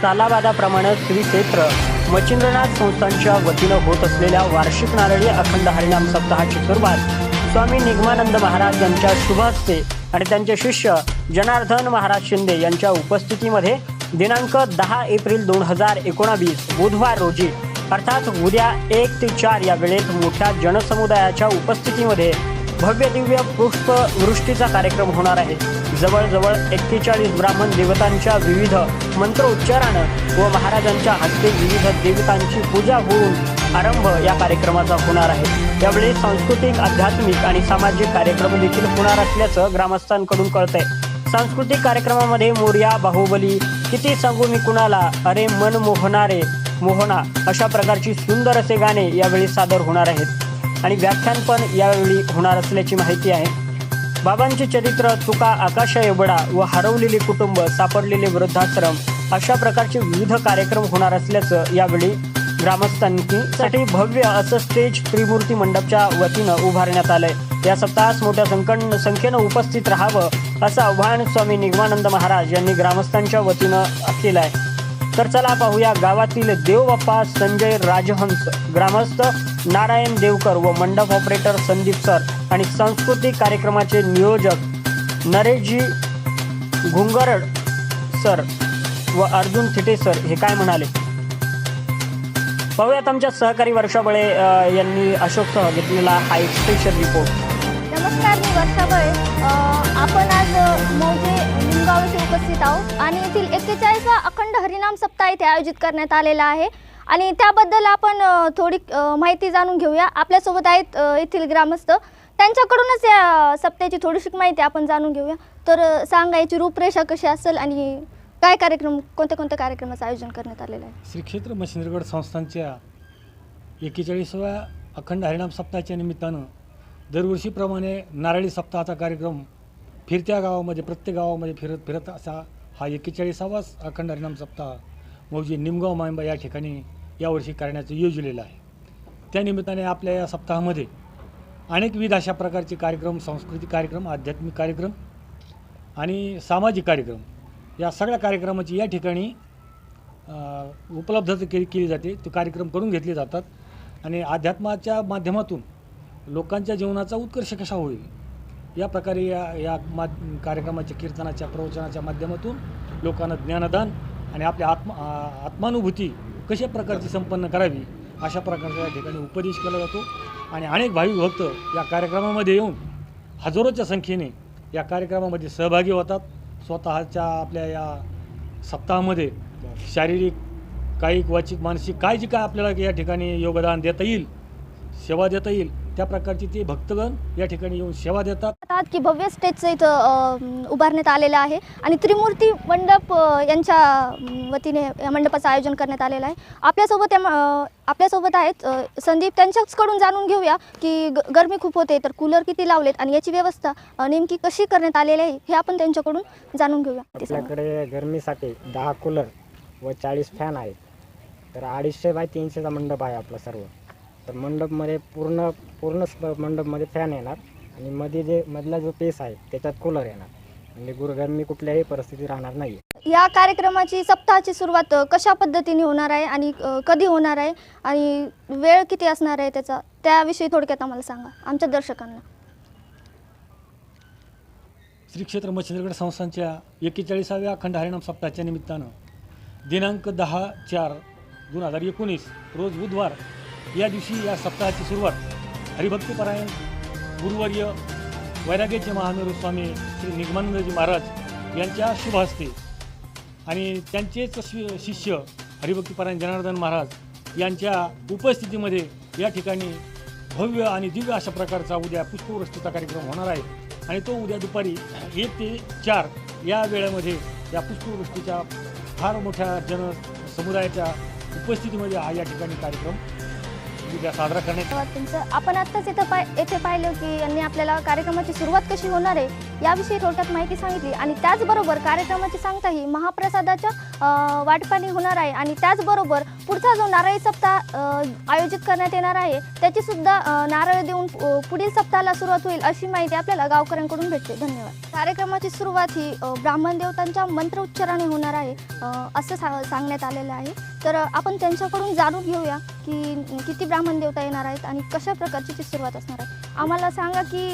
सालाबादाप्रमाणे श्री क्षेत्र मच्छिंद्रनाथ संस्थांच्या वतीनं होत असलेल्या वार्षिक नारळी अखंड हरिनाम सप्ताहाची सुरुवात स्वामी निगमानंद महाराज यांच्या शुभ हस्ते आणि त्यांचे शिष्य जनार्दन महाराज शिंदे यांच्या उपस्थितीमध्ये दिनांक दहा एप्रिल दोन हजार एकोणावीस बुधवार रोजी अर्थात उद्या एक ते चार या वेळेत मोठ्या जनसमुदायाच्या उपस्थितीमध्ये भव्य दिव्य पुष्प वृष्टीचा कार्यक्रम होणार आहे. जवळजवळ एक्केचाळीस ब्राह्मण देवतांच्या विविध मंत्रोच्चारानं व महाराजांच्या हस्ते विविध देवतांची पूजा होऊन आरंभ या कार्यक्रमाचा होणार आहे. यावेळी सांस्कृतिक आध्यात्मिक आणि सामाजिक कार्यक्रम देखील होणार असल्याचं ग्रामस्थांकडून कळतंय. सांस्कृतिक कार्यक्रमामध्ये मोर्या बाहुबली किती सांगू मी कुणाला? अरे मन मोहणारे मोहना अशा प्रकारची सुंदर असे गाणे यावेळी सादर होणार आहेत. आणि व्याख्यान पण यावेळी होणार असल्याची माहिती आहे. बाबांचे चरित्र तुका आकाश एवढा व हरवलेले कुटुंब सापडलेले वृद्धाश्रम अशा प्रकारचे विविध कार्यक्रम होणार असल्याचं यावेळी ग्रामस्थांसाठी भव्य असं स्टेज त्रिमूर्ती मंडपच्या वतीनं उभारण्यात आलंय. या सप्ताहास मोठ्या संकट संख्येनं उपस्थित राहावं असं आव्हान स्वामी निगमानंद महाराज यांनी ग्रामस्थांच्या वतीनं केलं आहे तर चला पाहूया गावातील देवबाप्पा संजय राजहंस ग्रामस्थ नारायण देवकर व मंडप ऑपरेटर संदीप सर आणि सांस्कृतिक कार्यक्रमाचे नियोजक नरेशजी घुंगरड सर व अर्जुन थिटे सर हे काय म्हणाले? पाहूयात आमच्या सहकारी वर्षा बळे यांनी अशोकसह घेतलेला हा एक स्पेशल रिपोर्ट नमस्कार मी वर्षा बळे. आपण आज मौजे लिंगाव येथे उपस्थित आहोत आणि येथील एक्केचाळीसवा अखंड हरिनाम सप्ताह इथे आयोजित करण्यात आलेला आहे. आणि त्याबद्दल आपण थोडी माहिती जाणून घेऊया. आपल्यासोबत आहेत येथील ग्रामस्थ. त्यांच्याकडूनच या सप्त्याची थोडीशी माहिती आपण जाणून घेऊया. तर अ, सांगा याची रूपरेषा कशी असेल आणि काय कार्यक्रम कोणत्या कोणत्या कार्यक्रमाचं आयोजन करण्यात आलेलं आहे? श्री क्षेत्र मशिंद्रगड संस्थांच्या एकेचाळीसाव्या अखंड हरिणाम सप्ताहाच्या निमित्तानं दरवर्षीप्रमाणे नारळी सप्ताहाचा कार्यक्रम फिरत्या गावामध्ये प्रत्येक गावामध्ये फिरत फिरत असा हा एकेचाळीसावाच अखंड हरिणाम सप्ताह मौजी निमगाव मायंबा या ठिकाणी यावर्षी करण्याचं योजलेलं आहे. त्यानिमित्ताने आपल्या या सप्ताहामध्ये अनेकविध अशा प्रकारचे कार्यक्रम सांस्कृतिक कार्यक्रम आध्यात्मिक कार्यक्रम आणि सामाजिक कार्यक्रम या सगळ्या कार्यक्रमाची या ठिकाणी उपलब्धता केली केली जाते. ते कार्यक्रम करून घेतले जातात आणि अध्यात्माच्या माध्यमातून लोकांच्या जीवनाचा उत्कर्ष कसा होईल या प्रकारे या या मा कार्यक्रमाच्या कीर्तनाच्या प्रवचनाच्या माध्यमातून लोकांना ज्ञानदान आणि आपल्या आत्मा आत्मानुभूती कशा प्रकारची संपन्न करावी अशा प्रकारचा या ठिकाणी उपदेश केला जातो. आणि अनेक भाविक भक्त या कार्यक्रमामध्ये येऊन हजारोच्या संख्येने या कार्यक्रमामध्ये सहभागी होतात. स्वतःच्या आपल्या या सप्ताहामध्ये शारीरिक कायिक वाचिक मानसिक काय जे काय आपल्याला या ठिकाणी योगदान देता येईल सेवा देता येईल त्या प्रकारची ते भक्तगण या ठिकाणी येऊन सेवा देतात. आहात की भव्य स्टेजचं इथं उभारण्यात आलेलं आहे आणि त्रिमूर्ती मंडप यांच्या वतीने या मंडपाचं आयोजन करण्यात आलेलं आहे. आपल्यासोबत या आपल्यासोबत आहेत संदीप. त्यांच्याचकडून जाणून घेऊया की ग गरमी खूप होते तर कूलर किती लावलेत आणि याची व्यवस्था नेमकी कशी करण्यात आलेली आहे हे आपण त्यांच्याकडून जाणून घेऊया. आपल्याकडे गरमीसाठी दहा कूलर व चाळीस फॅन आहेत. तर अडीचशे बाय तीनशेचा मंडप आहे आपला सर्व. तर मंडपमध्ये पूर्ण पूर्ण मंडपमध्ये फॅन येणार. आणि मध्ये जे मधला जो पेस आहे त्याच्यात कूलर येणार. म्हणजे गुर गरमी कुठल्याही परिस्थिती राहणार नाही या कार्यक्रमाची सप्ताहाची सुरुवात कशा पद्धतीने होणार आहे आणि कधी होणार आहे आणि वेळ किती असणार आहे त्याचा त्याविषयी थोडक्यात आम्हाला सांगा आमच्या दर्शकांना. श्री क्षेत्र मच्छिंद्रगड संस्थांच्या एकेचाळीसाव्या अखंड हरिनाम सप्ताहाच्या निमित्तानं दिनांक दहा चार दोन हजार एकोणीस रोज बुधवार या दिवशी या सप्ताहाची सुरुवात हरिभक्तीपरायण गुरुवर्य वैराग्याचे महामेरू स्वामी श्री निगमानंदजी महाराज यांच्या शुभ हस्ते आणि त्यांचेच शि शिष्य हरिभक्तीपरायण जनार्दन महाराज यांच्या उपस्थितीमध्ये या ठिकाणी भव्य आणि दिव्य अशा प्रकारचा उद्या पुष्पवृष्टीचा कार्यक्रम होणार आहे. आणि तो उद्या दुपारी एक ते चार या वेळेमध्ये या पुष्पवृष्टीच्या फार मोठ्या जन समुदायाच्या उपस्थितीमध्ये हा या ठिकाणी कार्यक्रम साजरा करण्यात आपण आत्ताच इथं पाय येथे पाहिलं की यांनी आपल्याला कार्यक्रमाची सुरुवात कशी होणार आहे याविषयी थोडक्यात माहिती सांगितली. आणि त्याचबरोबर कार्यक्रमाची सांगता ही महाप्रसादाच्या वाटपाने होणार आहे. आणि त्याचबरोबर पुढचा जो नारळी सप्ताह आयोजित करण्यात येणार आहे त्याची सुद्धा नारळ देऊन पुढील सप्ताहाला सुरुवात होईल अशी माहिती आपल्याला गावकऱ्यांकडून भेटते. धन्यवाद. कार्यक्रमाची सुरुवात ही ब्राह्मण देवतांच्या मंत्रोच्चाराने होणार आहे असं सा सांगण्यात आलेलं आहे. तर आपण त्यांच्याकडून जाणून घेऊया की किती ब्राह्मण देवता येणार आहेत आणि कशा प्रकारची ती सुरुवात असणार आहे. आम्हाला सांगा की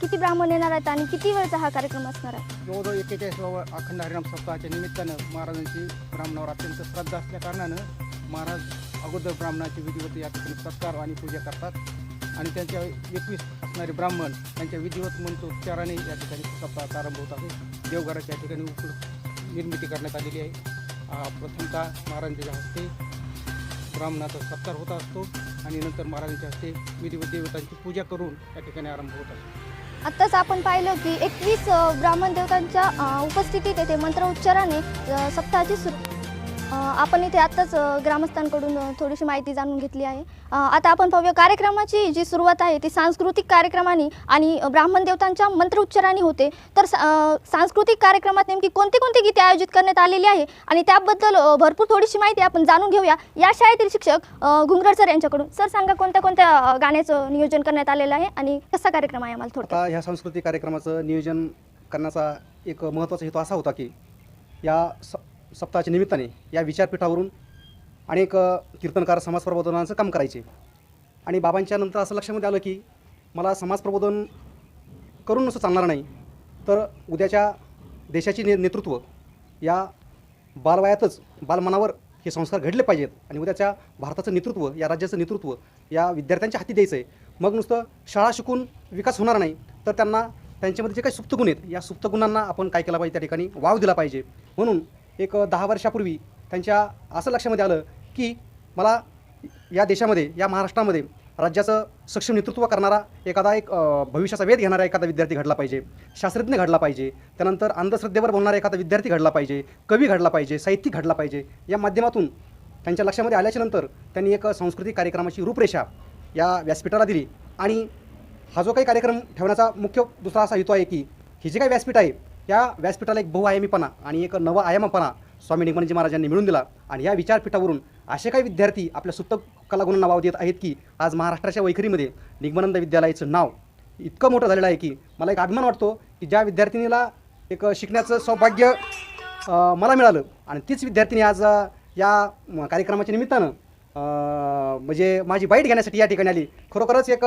किती ब्राह्मण येणार आहेत आणि किती वेळचा हा कार्यक्रम असणार आहे. जवळजवळ एक्केचाळीसावा अखंड हरिनाम सप्ताहाच्या निमित्तानं महाराजांची ब्राह्मणावर अत्यंत श्रद्धा असल्या कारणानं महाराज अगोदर ब्राह्मणाची विधिवत या ठिकाणी सत्कार आणि पूजा करतात. आणि त्यांच्या एकवीस असणारे ब्राह्मण त्यांच्या विधिवत मंत्रोच्चाराने या ठिकाणी सप्ताह आरंभ होत आहे. देवघराच्या या ठिकाणी उकड निर्मिती करण्यात आलेली आहे. प्रथमतः महाराजांच्या हस्ते ब्राह्मणाचा सत्कार होत असतो आणि नंतर महाराजांच्या हस्ते विधिवत देवतांची पूजा करून या ठिकाणी आरंभ होत असतो. आत्ताच आपण पाहिलं की एकवीस ब्राह्मण देवतांच्या उपस्थितीत येथे मंत्रोच्चाराने अ, सप्ताहाची सुरू आपण इथे आत्ताच ग्रामस्थांकडून थोडीशी माहिती जाणून घेतली आहे. आता आपण पाहूया कार्यक्रमाची जी सुरुवात आहे ती सांस्कृतिक कार्यक्रमाने आणि ब्राह्मण देवतांच्या मंत्रोच्चाराने होते. तर सांस्कृतिक कार्यक्रमात नेमकी कोणती कोणती गीते आयोजित करण्यात आलेली आहे? आणि त्याबद्दल भरपूर थोडीशी माहिती आपण जाणून घेऊया. या शाळेतील शिक्षक अ, घुंगरड सर यांच्याकडून. सर सांगा कोणत्या कोणत्या गाण्याचं नियोजन करण्यात आलेलं आहे आणि कसा कार्यक्रम आहे आम्हाला थोडक्यात? ह्या सांस्कृतिक कार्यक्रमाचं नियोजन करण्याचा एक महत्त्वाचा हेतू असा होता की या सप्ताहाच्या निमित्ताने या विचारपीठावरून अनेक कीर्तनकार समाज प्रबोधनाचं काम करायचे. आणि बाबांच्या नंतर असं लक्षामध्ये आलं की मला समाज प्रबोधन करून नुसतं चालणार नाही तर उद्याच्या देशाचे ने नेतृत्व या बालवयातच बालमनावर हे संस्कार घडले पाहिजेत आणि उद्याच्या भारताचं नेतृत्व या राज्याचं नेतृत्व या विद्यार्थ्यांच्या हाती द्यायचं आहे. मग नुसतं शाळा शिकून विकास होणार नाही तर त्यांना त्यांच्यामध्ये जे काही सुप्तगुण आहेत या सुप्त गुणांना आपण काय केलं पाहिजे त्या ठिकाणी वाव दिला पाहिजे. म्हणून एक दहा वर्षापूर्वी त्यांच्या असं लक्षामध्ये आलं की मला या देशामध्ये या महाराष्ट्रामध्ये राज्याचं सक्षम नेतृत्व करणारा एखादा एक भविष्याचा वेध घेणारा एखादा विद्यार्थी घडला पाहिजे. शास्त्रज्ञ घडला पाहिजे. त्यानंतर अंधश्रद्धेवर बोलणारा एखादा विद्यार्थी घडला पाहिजे. कवी घडला पाहिजे. साहित्यिक घडला पाहिजे. या माध्यमातून त्यांच्या लक्षामध्ये आल्याच्यानंतर त्यांनी एक सांस्कृतिक कार्यक्रमाची रूपरेषा या व्यासपीठाला दिली. आणि हा जो काही कार्यक्रम ठेवण्याचा मुख्य दुसरा असा हेतू आहे की हे जे काही व्यासपीठ आहे या व्यासपीठाला एक बहुआयामीपणा आणि एक नवा आयामपणा स्वामी निगमानजी महाराजांनी मिळून दिला. आणि या विचारपीठावरून असे काही विद्यार्थी आपल्या सुप्त कलागुणांना वाव देत आहेत की आज महाराष्ट्राच्या वैखरीमध्ये निगमानंद विद्यालयाचं नाव इतकं मोठं झालेलं आहे की मला एक अभिमान वाटतो की ज्या विद्यार्थिनीला एक शिकण्याचं सौभाग्य मला मिळालं. आणि तीच विद्यार्थिनी आज या कार्यक्रमाच्या निमित्तानं म्हणजे माझी बाईट घेण्यासाठी या ठिकाणी आली. खरोखरच एक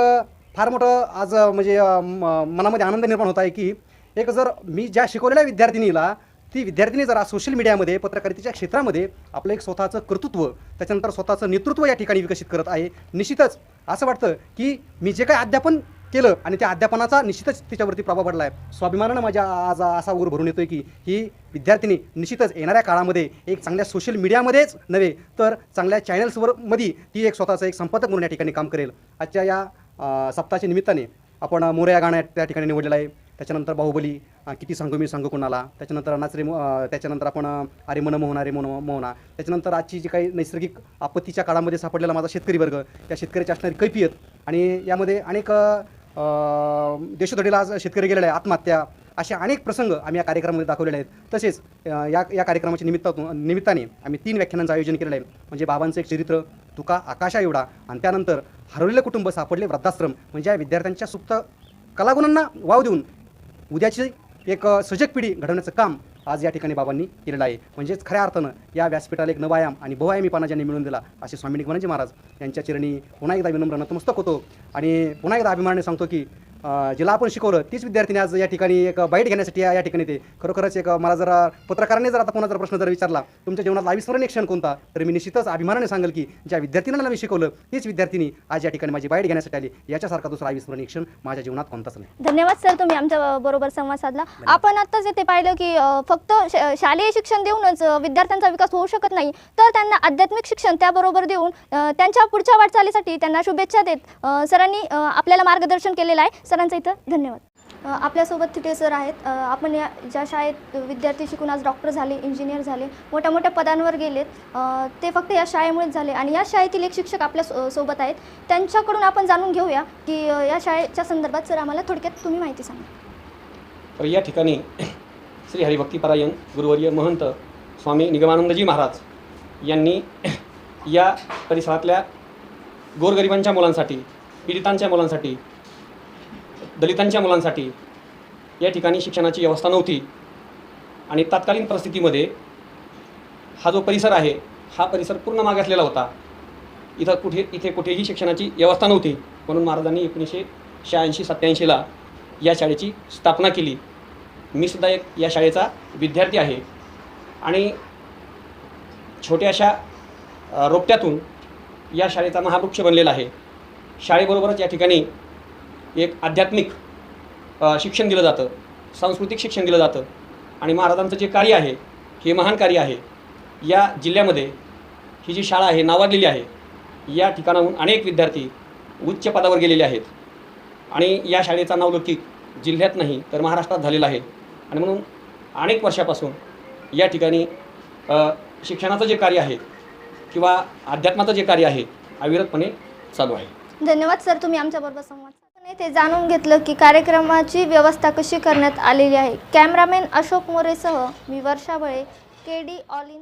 फार मोठं आज म्हणजे म- मनामध्ये आनंद निर्माण होत आहे की एक जर मी ज्या शिकवलेल्या विद्यार्थिनीला ती विद्यार्थिनी जर आज सोशल मीडियामध्ये पत्रकारितेच्या क्षेत्रामध्ये आपलं एक स्वतःचं कर्तृत्व त्याच्यानंतर स्वतःचं नेतृत्व या ठिकाणी विकसित करत आहे. निश्चितच असं वाटतं की मी जे काय अध्यापन केलं आणि त्या अध्यापनाचा निश्चितच तिच्यावरती प्रभाव पडला आहे स्वाभिमानानं माझ्या आज असा ऊर भरून येतोय की ही विद्यार्थिनी निश्चितच येणाऱ्या काळामध्ये एक चांगल्या सोशल मीडियामध्येच नव्हे तर चांगल्या चॅनल्सवर मध्ये ती एक स्वतःचं एक संपादक म्हणून या ठिकाणी काम करेल. आजच्या या सप्ताहाच्या निमित्ताने आपण मोऱ्या गाणं त्या ठिकाणी निवडलेलं आहे. त्याच्यानंतर बाहुबली किती सांगू मी सांगू कोणाला? त्याच्यानंतर अनाचरे त्याच्यानंतर आपण अरे मन मोहन रे मन. मोहना त्याच्यानंतर आजची जी काही नैसर्गिक आपत्तीच्या काळामध्ये सापडलेला माझा शेतकरी वर्ग त्या शेतकऱ्याची असणारी कैफियत आणि यामध्ये अनेक देशोधडीला आज शेतकरी गेलेले आहे आत्महत्या असे अनेक प्रसंग आम्ही या कार्यक्रमामध्ये दाखवलेले आहेत. तसेच या या कार्यक्रमाच्या निमित्तातून निमित्ताने आम्ही तीन व्याख्यानांचं आयोजन केलेलं आहे. म्हणजे बाबांचं एक चरित्र तुका आकाशा एवढा. आणि त्यानंतर हरवलेलं कुटुंब सापडले वृद्धाश्रम. म्हणजे या विद्यार्थ्यांच्या सुप्त कलागुणांना वाव देऊन उद्याची एक सजग पिढी घडवण्याचं काम आज या ठिकाणी बाबांनी केलेलं आहे. म्हणजेच खऱ्या अर्थानं या व्यासपीठाला एक नवायाम आणि बहुआयामीपणा ज्यांनी मिळून दिला असे स्वामी निगमानंदजी महाराज यांच्या चिरणी पुन्हा एकदा विनम्र नतमस्तक होतो. आणि पुन्हा एकदा अभिमानाने सांगतो की जिला आपण शिकवलं तीच विद्यार्थीने आज या ठिकाणी एक बाईट घेण्यासाठी या ठिकाणी ते खरोखरच एक मला जर पत्रकाराने जर आता पुन्हा जर प्रश्न जर विचारला तुमच्या जीवनात अविस्मरणीय क्षण कोणता? तर मी निश्चितच अभिमानाने सांगेल की ज्या विद्यार्थिनीला मी शिकवलं तीच विद्यार्थिनी आज या ठिकाणी माझी बाईट घेण्यासाठी आली. याच्यासारखा दुसरा अविस्मरणीय क्षण माझ्या जीवनात कोणताच नाही. धन्यवाद सर तुम्ही आमच्या बरोबर संवाद साधला. आपण आत्ताच येथे पाहिलं की फक्त शालेय शिक्षण देऊनच विद्यार्थ्यांचा विकास होऊ शकत नाही तर त्यांना आध्यात्मिक शिक्षण त्याबरोबर देऊन त्यांच्या पुढच्या वाटचालीसाठी त्यांना शुभेच्छा देत सरांनी आपल्याला मार्गदर्शन केलेलं आहे. सरांचं इथं धन्यवाद. आपल्यासोबत तिथे सर आहेत. आपण या ज्या शाळेत विद्यार्थी शिकून आज डॉक्टर झाले इंजिनियर झाले मोठ्या मोठ्या पदांवर गेलेत. ते फक्त या शाळेमुळेच झाले आणि या शाळेतील एक शिक्षक आपल्या सो- सोबत आहेत. त्यांच्याकडून आपण जाणून घेऊया की या शाळेच्या संदर्भात सर आम्हाला थोडक्यात तुम्ही माहिती सांगा. तर या ठिकाणी श्री हरिभक्तीपरायण गुरुवर्य महंत स्वामी निगमानंदजी महाराज यांनी या परिसरातल्या गोरगरिबांच्या मुलांसाठी पीडितांच्या मुलांसाठी दलितांच्या मुलांसाठी या ठिकाणी शिक्षणाची व्यवस्था नव्हती. आणि तत्कालीन परिस्थितीमध्ये हा जो परिसर आहे हा परिसर पूर्ण मागासलेला होता. इथं कुठे इथे कुठेही शिक्षणाची व्यवस्था नव्हती. म्हणून महाराजांनी एकोणीसशे शहाऐंशी सत्त्याऐंशीला या शाळेची स्थापना केली. मी सुद्धा एक या शाळेचा विद्यार्थी आहे. आणि छोट्याशा रोपट्यातून या शाळेचा महावृक्ष बनलेला आहे. शाळेबरोबरच या ठिकाणी एक आध्यात्मिक शिक्षण दिलं जातं सांस्कृतिक शिक्षण दिलं जातं आणि महाराजांचं जे कार्य आहे हे महान कार्य आहे या जिल्ह्यामध्ये ही जी शाळा आहे नावाजलेली आहे या ठिकाणाहून अनेक विद्यार्थी उच्च पदावर गेलेले आहेत. आणि या शाळेचा नावलौकिक जिल्ह्यात नाही तर महाराष्ट्रात झालेला आहे. आणि म्हणून अनेक वर्षापासून या ठिकाणी शिक्षणाचं जे कार्य आहे किंवा अध्यात्माचं जे कार्य आहे अविरतपणे चालू आहे. धन्यवाद सर. तुम्ही आमच्याबरोबर संवाद ते जाणून घेतलं की कार्यक्रमाची व्यवस्था कशी करण्यात आलेली आहे. कॅमेरामॅन अशोक मोरेसह मी Varsha Bale K D all in